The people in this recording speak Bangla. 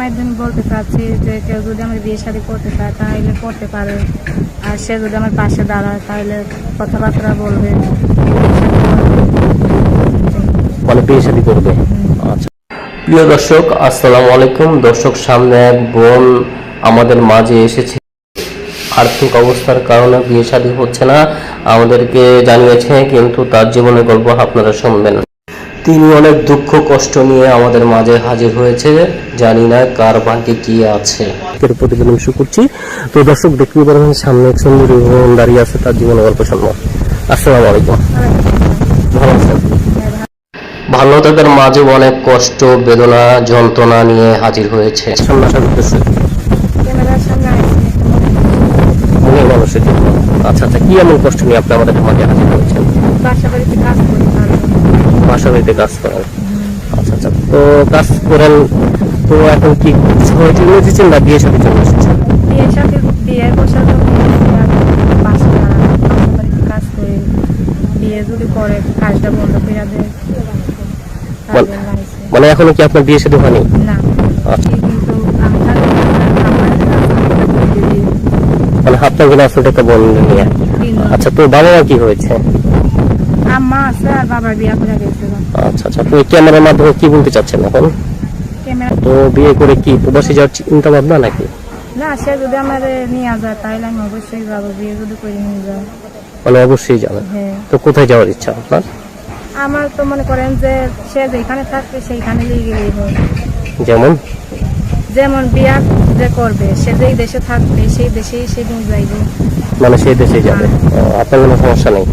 মাধ্যমে বলতে চাচ্ছি যে কেউ যদি আমার বিয়ে শাদী করতে চায় তাহলে করতে পারে। আর সে যদি আমার পাশে দাঁড়ায় তাহলে কথাবার্তা বলবে। মানে বিয়ে শাদী করবে। আচ্ছা। প্রিয় দর্শক আসসালামু আলাইকুম। দর্শক সামনে এক বোন আমাদের মাঝে এসেছে। আর্থিক অবস্থার কারণে বিয়ে শাদী হচ্ছে না। আমাদেরকে জানিয়েছে কিন্তু তার জীবনের গল্প আপনারা শুনবেন। তিনি অনেক দুঃখ কষ্ট নিয়ে আমাদের মাঝে হাজির হয়েছে। জানি না কার ভাগ্যে কি আছে। এর প্রতিবেদন শুরু করছি। তো দর্শক দেখতে পারেন সামনে এক সুন্দরী বোন দাঁড়িয়ে আছে তার জীবনের গল্প শুনব। আসসালামু আলাইকুম। ভালো আছেন? ভালো তাদের মাঝে অনেক কষ্ট বেদনা যন্ত্রণা নিয়ে হাজির হয়েছে। মানুষের জন্য। আচ্ছা আচ্ছা কি এমন কষ্ট নিয়ে আপনি আমাদের মাঝে হাজির হয়েছেন? বাসা বাড়িতে কাজ করি ভালো বাসা বাড়িতে কাজ করেন আচ্ছা আচ্ছা। তো কাজ করেন তো এখন কি জন্য এসেছেন না বিয়ে সাথে জন্য এসেছেন সাথে বিয়ের তো কাজ করি। বিয়ে যদি করে কাজটা বন্ধ করে দেয় তাহলে মানে এখনও কি আপনার বিয়ে সাথে হয়নি? না। মানে আপনার কিনা আসলে বন্ধ আচ্ছা তো বাবা মা কি হয়েছে? আম্মা আছে আর বাবার বিয়া করে গেছিল আচ্ছা আচ্ছা তো ক্যামেরার মাধ্যমে কি বলতে চাচ্ছেন এখন? ক্যামেরা তো বিয়ে করে কি প্রবাসী যাওয়ার চিন্তা ভাবনা নাকি? না সে যদি আমার নিয়ে যায় তাহলে আমি অবশ্যই যাব বিয়ে যদি করে নিয়ে যায় মানে অবশ্যই যাবেন হ্যাঁ। তো কোথায় যাওয়ার ইচ্ছা আপনার? আমার তো মনে করেন যে সে যেখানে থাকবে সেইখানে নিয়ে গেলেই হয় যেমন? যেমন বিয়া যে করবে সে যেই দেশে থাকবে সেই দেশেই সেদিন যাইবে। মানে সেই দেশে যাবে। ও, আপনার কোনো সমস্যা নেই?